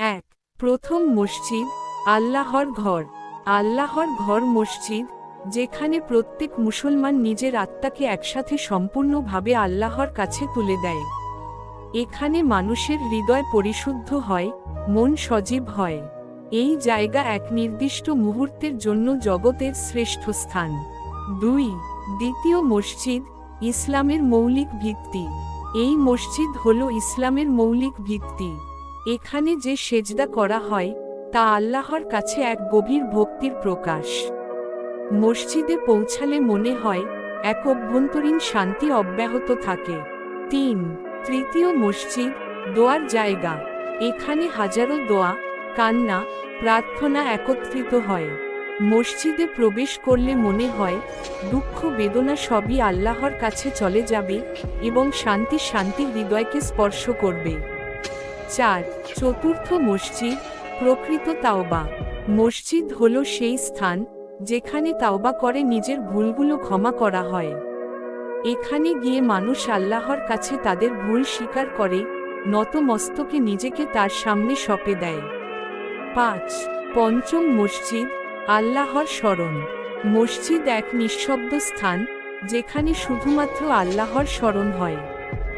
এক। প্রথম মসজিদ, আল্লাহর ঘর। আল্লাহর ঘর মসজিদ, যেখানে প্রত্যেক মুসলমান নিজের আত্মাকে একসাথে সম্পূর্ণভাবে আল্লাহর কাছে তুলে দেয়। এখানে মানুষের হৃদয় পরিশুদ্ধ হয়, মন সজীব হয়। এই জায়গা এক নির্দিষ্ট মুহূর্তের জন্য জগতের শ্রেষ্ঠ স্থান। দুই। দ্বিতীয় মসজিদ, ইসলামের মৌলিক ভিত্তি। এই মসজিদ হল ইসলামের মৌলিক ভিত্তি। এখানে যে সেজদা করা হয়, তা আল্লাহর কাছে এক গভীর ভক্তির প্রকাশ। মসজিদে পৌঁছালে মনে হয়, এক অভ্যন্তরীণ শান্তি অব্যাহত থাকে। তিন, তৃতীয় মসজিদ, দোয়ার জায়গা। এখানে হাজারো দোয়া, কান্না, প্রার্থনা একত্রিত হয়। মসজিদে প্রবেশ করলে মনে হয়, দুঃখ, বেদনা সবই আল্লাহর কাছে চলে যাবে এবং শান্তি শান্তি হৃদয়কে স্পর্শ করবে। চার, চতুর্থ মসজিদ, প্রকৃত তাওবা। মসজিদ হল সেই স্থান যেখানে তাওবা করে নিজের ভুলগুলো ক্ষমা করা হয়। এখানে গিয়ে মানুষ আল্লাহর কাছে তাদের ভুল স্বীকার করে নত মস্তকে নিজেকে তার সামনে সঁপে দেয়। পাঁচ, পঞ্চম মসজিদ, আল্লাহর স্মরণ। মসজিদ এক নিঃশব্দ স্থান যেখানে শুধুমাত্র আল্লাহর স্মরণ হয়।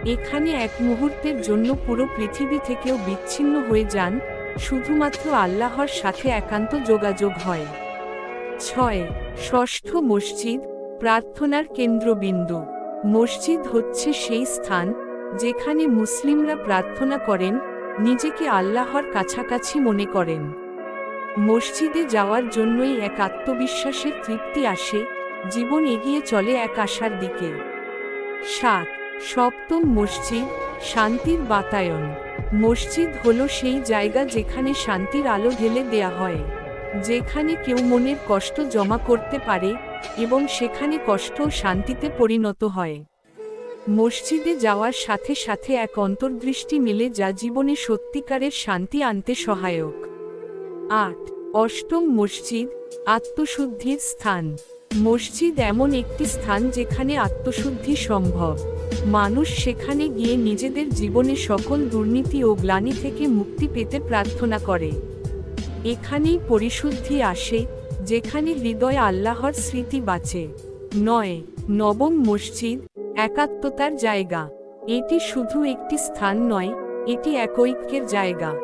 এখানে এক মুহূর্তের জন্য পুরো পৃথিবী থেকেও বিচ্ছিন্ন হয়ে যান, শুধুমাত্র আল্লাহর সাথে একান্ত যোগাযোগ হয়। ছয়, ষষ্ঠ মসজিদ, প্রার্থনার কেন্দ্রবিন্দু। মসজিদ হচ্ছে সেই স্থান, যেখানে মুসলিমরা প্রার্থনা করেন, নিজেকে আল্লাহর কাছাকাছি মনে করেন। মসজিদে যাওয়ার জন্যই এক আত্মবিশ্বাসের তৃপ্তি আসে, জীবন এগিয়ে চলে এক আশার দিকে। সাত সপ্তম মসজিদ, শান্তির বাতায়ন। মসজিদ হল সেই জায়গা যেখানে শান্তির আলো ঢেলে দেয়া হয়, যেখানে কেউ মনের কষ্ট জমা করতে পারে এবং সেখানে কষ্ট শান্তিতে পরিণত হয়। মসজিদে যাওয়ার সাথে সাথে এক অন্তর্দৃষ্টি মেলে যা জীবনে সত্যিকারের শান্তি আনতে সহায়ক। আট, অষ্টম মসজিদ, আত্মশুদ্ধির স্থান। মসজিদ এমন একটি স্থান যেখানে আত্মশুদ্ধি সম্ভব। মানুষ সেখানে গিয়ে নিজেদের জীবনে সকল দুর্নীতি ও গ্লানি থেকে মুক্তি পেতে প্রার্থনা করে। এখানেই পরিশুদ্ধি আসে, যেখানে হৃদয় আল্লাহর স্মৃতি বাঁচে। নয়, নবম মসজিদ, একাত্মতার জায়গা। এটি শুধু একটি স্থান নয়, এটি এক ঐক্যের জায়গা।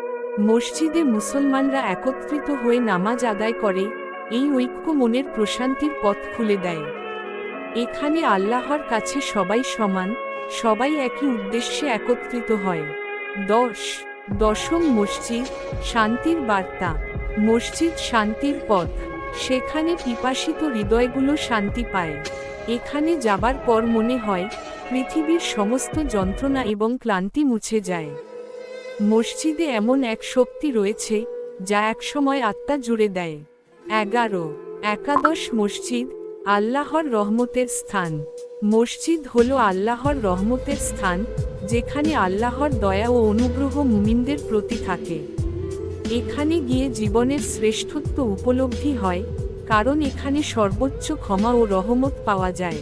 মসজিদে মুসলমানরা একত্রিত হয়ে নামাজ আদায় করে, এই ঐক্য মনের প্রশান্তির পথ খুলে দেয়। এখানে আল্লাহর কাছে সবাই সমান, সবাই একই উদ্দেশ্যে একত্রিত হয়। দশ, দশম মসজিদ, শান্তির বার্তা। মসজিদ শান্তির পথ। সেখানে পিপাসিত হৃদয়গুলো শান্তি পায়। এখানে যাবার পর মনে হয়, পৃথিবীর সমস্ত যন্ত্রণা এবং ক্লান্তি মুছে যায়। মসজিদে এমন এক শক্তি রয়েছে, যা একসময় আত্মা জুড়ে দেয়। এগারো, একাদশ মসজিদ আল্লাহর রহমতের স্থান। মসজিদ হল আল্লাহর রহমতের স্থান, যেখানে আল্লাহর দয়া ও অনুগ্রহ মুমিনদের প্রতি থাকে। এখানে গিয়ে জীবনের শ্রেষ্ঠত্ব উপলব্ধি হয়, কারণ এখানে সর্বোচ্চ ক্ষমা ও রহমত পাওয়া যায়।